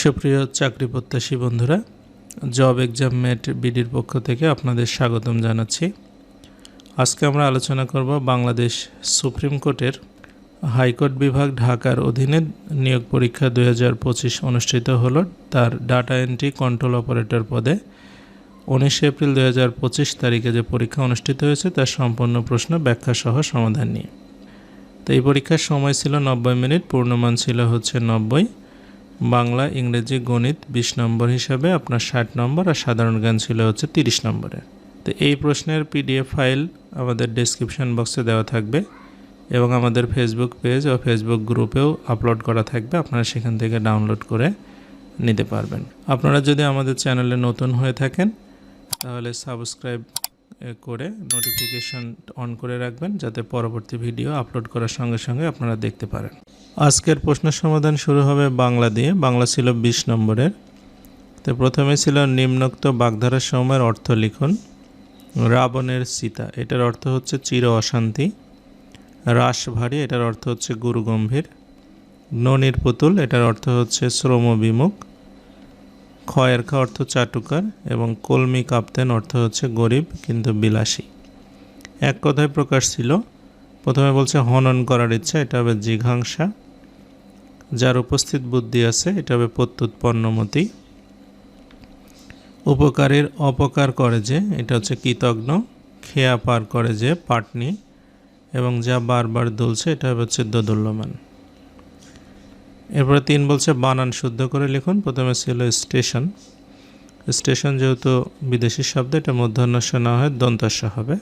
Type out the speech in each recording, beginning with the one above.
সুপ্রিয় চাকরি প্রত্যাশী বন্ধুরা, জব এক্সাম মেট বিডির পক্ষ থেকে আপনাদের স্বাগতম জানাচ্ছি। আজকে আমরা আলোচনা করব বাংলাদেশ সুপ্রিম কোর্টের হাইকোর্ট বিভাগ ঢাকার অধীনে নিয়োগ পরীক্ষা দু হাজার পঁচিশ অনুষ্ঠিত হলো। তার ডাটা এন্ট্রি কন্ট্রোল অপারেটর পদে উনিশে এপ্রিল দু হাজার পঁচিশ তারিখে যে পরীক্ষা অনুষ্ঠিত হয়েছে, তার সম্পূর্ণ প্রশ্ন ব্যাখ্যা সহ সমাধান নিয়ে। তো এই পরীক্ষার সময় ছিল নব্বই মিনিট, পূর্ণমান ছিল হচ্ছে নব্বই। বাংলা, ইংরেজি, গণিত বিশ নম্বর হিসাবে আপনার ষাট নম্বর আর সাধারণ জ্ঞান ছিল হচ্ছে তিরিশ নম্বরের তো এই প্রশ্নের পিডিএফ ফাইল আমাদের ডেসক্রিপশন বক্সে দেওয়া থাকবে এবং আমাদের ফেসবুক পেজ ও ফেসবুক গ্রুপেও আপলোড করা থাকবে। আপনারা সেখান থেকে ডাউনলোড করে নিতে পারবেন। আপনারা যদি আমাদের চ্যানেলে নতুন হয়ে থাকেন, তাহলে সাবস্ক্রাইব করে নোটিফিকেশন অন করে রাখবেন যাতে পরবর্তী ভিডিও আপলোড করার সঙ্গে সঙ্গে আপনারা দেখতে পারেন। আজকের প্রশ্ন সমাধান শুরু হবে বাংলা দিয়ে। বাংলা ছিল বিশ নম্বরের। তো প্রথমে ছিল নিম্নোক্ত বাগধারা সময়ের অর্থ লিখুন। রাবণের সীতা, এটার অর্থ হচ্ছে চির অশান্তি। রাস ভারী এটার অর্থ হচ্ছে গুরু গম্ভীর ননির পুতুল, এটার অর্থ হচ্ছে শ্রম বিমুখ ক্ষয়ের খা অর্থ চাটুকার এবং কলমি কাপ্তেন অর্থ হচ্ছে গরিব কিন্তু বিলাসী। এক কথায় প্রকাশ ছিল, প্রথমে বলছে হনন করার ইচ্ছা, এটা হবে জিঘাংসা। যার উপস্থিত বুদ্ধি আছে, এটা হবে প্রত্যুৎপন্নমতি। উপকারীর অপকার করে যে, এটা হচ্ছে কৃতজ্ঞ। খেয়া পার করে যে, পাটনি। এবং যা বারবার দুলছে, এটা হচ্ছে দোদুল্যমান। এরপরে তিন বলছে বানান শুদ্ধ করে লিখুন। প্রথমে ছিল স্টেশন। স্টেশন যেহেতু বিদেশি শব্দ, এটা মধ্যাহ্নস্য না হয় দন্তস্য হবে।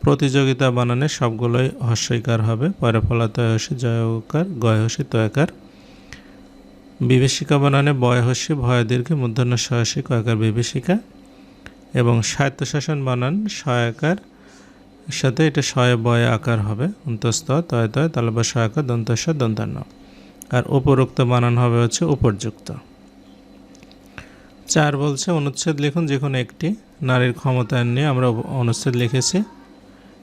প্রতিযোগিতা বানানে সবগুলোই হস্যইকার হবে। পরে ফলাতয়সী জয়কার গয়হসী তয়কার। বিভীষিকা বানানে বয়হস্যী ভয় দীর্ঘে মূর্ধন্য সহাসী কয়কার বিভীষিকা। এবং স্বায়ত্তশাসন বানান সহায়কার সাথে এটা শয় বয় আকার হবে। অন্তস্থ, তয় তয় তালবা সহায়কার দন্তস্ব দন্তান্ন আর উপরোক্ত বানান হবে হচ্ছে উপরযুক্ত। চার বলছে, অনুচ্ছেদ লিখুন, যে কোনো একটি নারীর ক্ষমতায়ন নিয়ে আমরা অনুচ্ছেদ লিখেছি।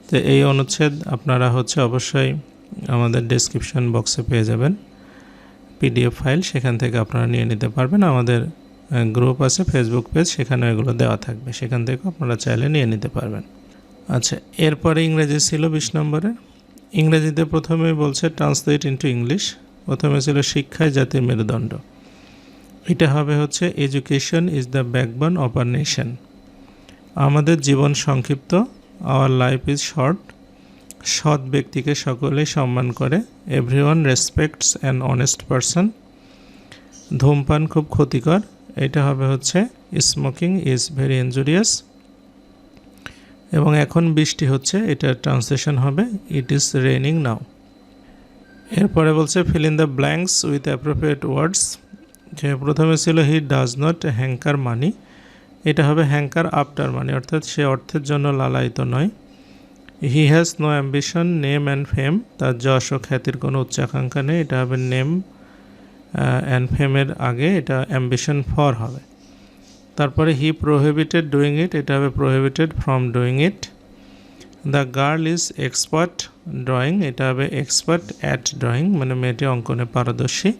তো এই অনুচ্ছেদ আপনারা হচ্ছে অবশ্যই আমাদের ডেসক্রিপশন বক্সে পেয়ে যাবেন। পিডিএফ ফাইল সেখান থেকে আপনারা নিয়ে নিতে পারবেন। আমাদের গ্রুপ আছে ফেসবুক পেজ সেখানে এগুলো দেওয়া থাকবে। সেখান থেকে আপনারা চাইলে নিয়ে নিতে পারবেন। আচ্ছা এরপরে ইংরেজি ছিল বিশ নম্বরে। ইংরেজিতে প্রথমে বলছে ট্রান্সলেট ইন্টু ইংলিশ প্রথমে ছিল শিক্ষায় জাতির মেরুদণ্ড। এটা হবে হচ্ছে education is the backbone of our nation আমাদের জীবন সংক্ষিপ্ত আওয়ার লাইফ ইজ শর্ট সৎ ব্যক্তিকে সকলেই সম্মান করে everyone respects an honest person ধূমপান খুব ক্ষতিকর, এটা হবে হচ্ছে স্মোকিং ইজ ভেরি ইনজুরিয়াস এবং এখন বৃষ্টি হচ্ছে, এটার ট্রান্সলেশন হবে ইট ইজ রেনিং নাও এরপরে বলছে fill in the blanks with appropriate words যে প্রথমে ছিল he does not hanker money এটা হবে হ্যাঙ্কার আফটার মানি অর্থাৎ সে অর্থের জন্য লালায়িত নয়। He has no ambition name and fame তার যশ ও খ্যাতির কোনো উচ্চাকাঙ্ক্ষা নেই, এটা হবে নেম অ্যান্ড ফেমের আগে এটা অ্যাম্বিশন ফর হবে। তারপরে হি প্রোহিবিটেড ডুইং ইট এটা হবে prohibited from doing it the girl is expert drawing এটা হবে এক্সপার্ট অ্যাট ড্রয়িং মানে মেয়েটি অঙ্কনে পারদর্শী।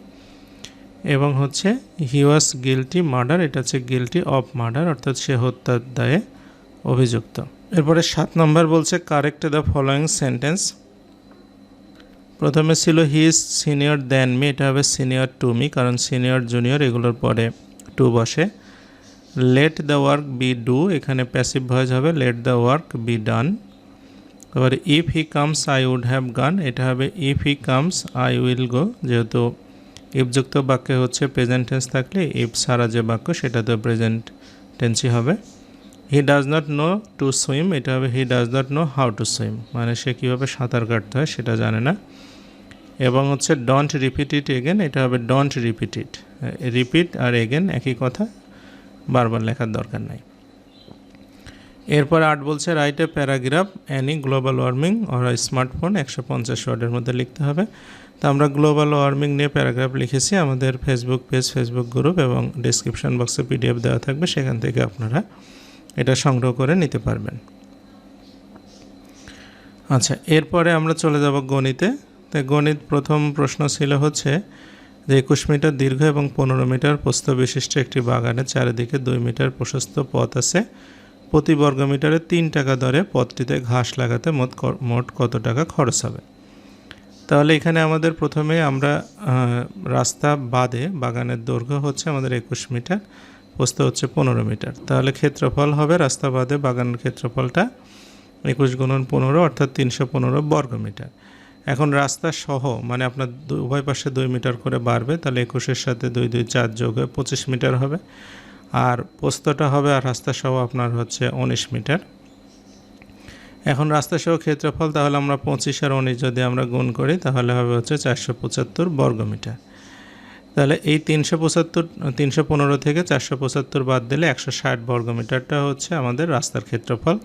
এবং হচ্ছে হি ওয়াজ গিলটি মার্ডার এটা হচ্ছে গিলটি অফ মার্ডার অর্থাৎ সে হত্যার দায়ে অভিযুক্ত। এরপরে সাত নম্বর বলছে কারেক্ট দ্য ফলোয়িং সেন্টেন্স প্রথমে ছিল he is senior than me এটা হবে সিনিয়র টু মি কারণ সিনিয়র জুনিয়র এগুলোর পরে টু বসে। Let the work be do এখানে প্যাসিভ ভয়েস হবে let the work be done এবারে if he comes I would have gone এটা হবে if he comes I will go যেহেতু ইফযুক্ত বাক্যে হচ্ছে প্রেজেন্ট টেন্স থাকলে ইফ সারা যে বাক্য, সেটা তো প্রেজেন্ট টেন্সই হবে। He does not know to swim এটা হবে he does not know how to swim মানে সে কীভাবে সাঁতার কাটতে হয়, সেটা জানে না। এবং হচ্ছে ডন্ট রিপিট ইট এগেন এটা হবে ডন্ট রিপিট ইট রিপিট আর এগেন একই কথা, বারবার লেখার দরকার নাই। এরপর আট বলছে write paragraph any global warming or smartphone একশো পঞ্চাশ ওয়ার্ডের মধ্যে লিখতে হবে। তো আমরা গ্লোবাল ওয়ার্মিং নিয়ে প্যারাগ্রাফ লিখেছি, আমাদের ফেসবুক পেজ ফেসবুক গ্রুপ এবং ডিসক্রিপশন বক্সে পিডিএফ দেওয়া থাকবে, সেখান থেকে আপনারা এটা সংগ্রহ করে নিতে পারবেন। আচ্ছা এরপরে আমরা চলে যাব গণিতে। তো গণিত প্রথম প্রশ্ন ছিল হচ্ছে যে একুশ মিটার দীর্ঘ এবং পনেরো মিটার প্রস্থ বিশিষ্ট একটি বাগানের চারিদিকে দুই মিটার প্রশস্ত পথ আছে। প্রতি বর্গমিটারে তিন টাকা দরে পথটিতে ঘাস লাগাতে মোট মোট কত টাকা খরচ হবে? তাহলে এখানে আমাদের প্রথমে আমরা রাস্তা বাদে বাগানের দৈর্ঘ্য হচ্ছে আমাদের একুশ মিটার, প্রস্থ হচ্ছে পনেরো মিটার। তাহলে ক্ষেত্রফল হবে রাস্তা বাদে বাগানের ক্ষেত্রফলটা একুশ গুণন পনেরো অর্থাৎ তিনশো পনেরো বর্গ মিটার এখন রাস্তা সহ মানে আপনার উভয় পাশে দুই মিটার করে বাড়বে, তাহলে একুশের সাথে দুই দুই চার যোগ হয়ে পঁচিশ মিটার হবে। আর পোস্তটা হবে আর রাস্তা সহ আপনার হচ্ছে উনিশ মিটার। এখন রাস্তা সহ ক্ষেত্রফল তাহলে আমরা পঁচিশ আর উনিশ যদি আমরা গুণ করি তাহলে হবে হচ্ছে চারশো পঁচাত্তর বর্গ মিটার। তাহলে এই তিনশো পঁচাত্তর, তিনশো পনেরো থেকে চারশো পঁচাত্তর বাদ দিলে একশো ষাট বর্গ মিটারটা হচ্ছে আমাদের রাস্তার ক্ষেত্রফল।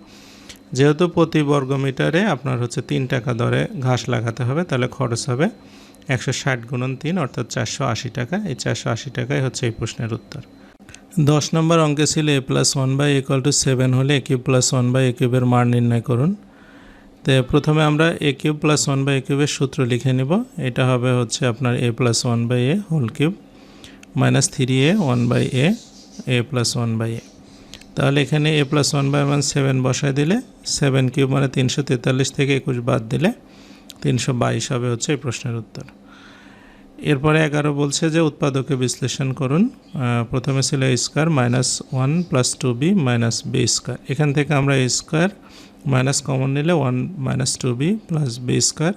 যেহেতু প্রতি বর্গ মিটারে আপনার হচ্ছে তিন টাকা দরে ঘাস লাগাতে হবে, তাহলে খরচ হবে একশো ষাট গুণন তিন অর্থাৎ চারশো আশি টাকা। এই চারশো আশি টাকাই হচ্ছে এই প্রশ্নের উত্তর। দশ নম্বর অঙ্কে ছিল a plus one by equal to seven হলে a cube plus one by a কিউবের মান নির্ণয় করুন। তো প্রথমে আমরা a cube plus one by a সূত্র লিখে নিব। এটা হবে হচ্ছে আপনার a plus one by a whole cube minus three a one by a a plus one by a তাহলে এখানে a plus one by one seven বসায় দিলে সেভেন কিউব মানে তিনশো তেতাল্লিশ থেকে একুশ বাদ দিলে তিনশো বাইশ হবে হচ্ছে এই প্রশ্নের উত্তর। এরপরে এগারো বলছে যে উৎপাদকে বিশ্লেষণ করুন প্রথমে ছিল a square minus one plus two b minus b square. এখান থেকে আমরা এ স্কোয়ার মাইনাস কমন নিলে one minus two b plus b square.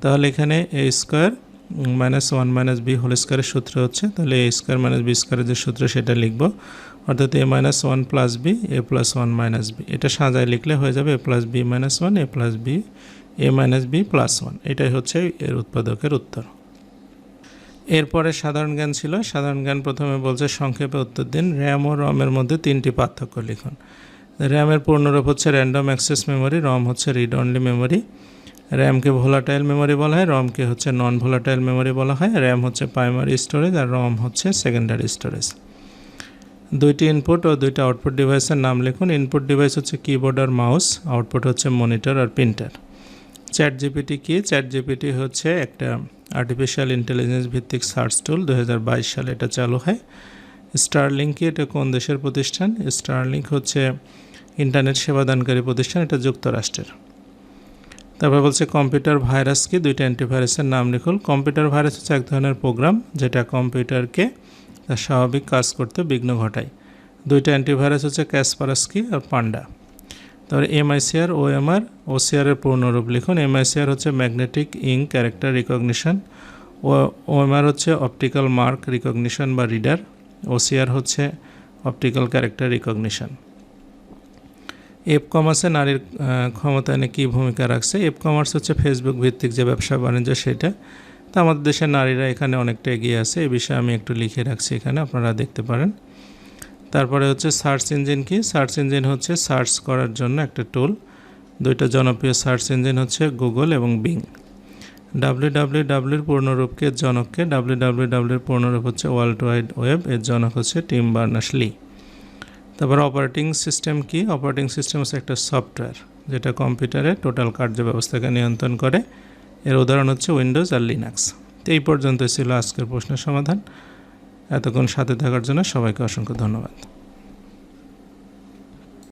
তাহলে এখানে a square minus one minus b whole স্কোয়ারের সূত্র হচ্ছে, তাহলে এ স্কোয়ার মাইনাস বি স্কোয়ারের যে সূত্র সেটা লিখব। অর্থাৎ a minus one plus b, a plus one minus b. এটা সাজায় লিখলে হয়ে যাবে a plus b minus one, a plus b, a minus b plus one. এটাই হচ্ছে এর উৎপাদকের উত্তর। এরপরে সাধারণ জ্ঞান ছিল। সাধারণ জ্ঞান প্রথমে বলছে, সংক্ষেপে উত্তর দিন র্যাম ও রমের মধ্যে তিনটি পার্থক্য লিখুন। র্যামের পূর্ণরূপ হচ্ছে র্যান্ডম অ্যাক্সেস মেমোরি রম হচ্ছে রিড অনলি মেমোরি র্যামকে ভোলাটাইল মেমোরি বলা হয় রমকে হচ্ছে নন ভোলাটাইল মেমোরি বলা হয় র্যাম হচ্ছে প্রাইমারি স্টোরেজ আর রম হচ্ছে সেকেন্ডারি স্টোরেজ দুইটি ইনপুট ও দুইটা আউটপুট ডিভাইসের নাম লিখুন। ইনপুট ডিভাইস হচ্ছে কিবোর্ড আর মাউস আউটপুট হচ্ছে মনিটর আর প্রিন্টার চ্যাট জিপিটি কি? চ্যাট জিপিটি হচ্ছে একটা আর্টিফিশিয়াল ইন্টেলিজেন্স ভিত্তিক সার্চ টুল দুই হাজার বাইশ সালে এটা চালু হয়। স্টারলিংক এটা কোন দেশের প্রতিষ্ঠান? স্টারলিংক হচ্ছে ইন্টারনেট সেবাদানকারী প্রতিষ্ঠান, এটা যুক্তরাষ্ট্রের। তারপর বলছে কম্পিউটার ভাইরাস কি? দুইটা অ্যান্টিভাইরাসের নাম লিখুন। কম্পিউটার ভাইরাস হচ্ছে এক ধরনের প্রোগ্রাম যেটা কম্পিউটারকে তার স্বাভাবিক কাজ করতে বিঘ্ন ঘটায়। দুইটা অ্যান্টিভাইরাস হচ্ছে ক্যাসপারাসকি আর পান্ডা তারপরে এমআইসিআর ও এমআর ওসিআরের পূর্ণরূপ লিখুন। এমআইসিআর হচ্ছে ম্যাগনেটিক ইঙ্ক ক্যারেক্টার রিকগনিশন ও ওএমআর হচ্ছে অপটিক্যাল মার্ক রিকগনিশন বা রিডার ওসিআর হচ্ছে অপটিক্যাল ক্যারেক্টার রিকগনিশন এফ কমার্সে নারীর ক্ষমতায়নে কী ভূমিকা রাখছে? এফ কমার্স হচ্ছে ফেসবুক ভিত্তিক যে ব্যবসা বাণিজ্য সেটা। তো আমাদের দেশের নারীরা এখানে অনেকটা এগিয়ে আছে। এ বিষয়ে আমি একটু লিখে রাখছি এখানে, আপনারা দেখতে পারেন। তারপরে হচ্ছে সার্চ ইঞ্জিন কি? সার্চ ইঞ্জিন হচ্ছে সার্চ করার জন্য একটা টুল দুইটা জনপ্রিয় সার্চ ইঞ্জিন হচ্ছে গুগল এবং বিং ডাব্লিউ ডাব্লিউ ডাব্লিউর পূর্ণরূপকে জনককে ডাব্লিউ ডাব্লিউ ডাব্লিউর পূর্ণরূপ হচ্ছে ওয়ার্ল্ড ওয়াইড ওয়েব এর জনক হচ্ছে টিম বার্নাস লি তারপর অপারেটিং সিস্টেম কি? অপারেটিং সিস্টেম হচ্ছে একটা সফটওয়্যার যেটা কম্পিউটারে টোটাল কার্য ব্যবস্থাকে নিয়ন্ত্রণ করে। এর উদাহরণ হচ্ছে উইন্ডোজ আর লিনাক্স তো এই পর্যন্ত ছিল আজকের প্রশ্নের সমাধান। এতক্ষণ সাথে থাকার জন্য সবাইকে অসংখ্য ধন্যবাদ।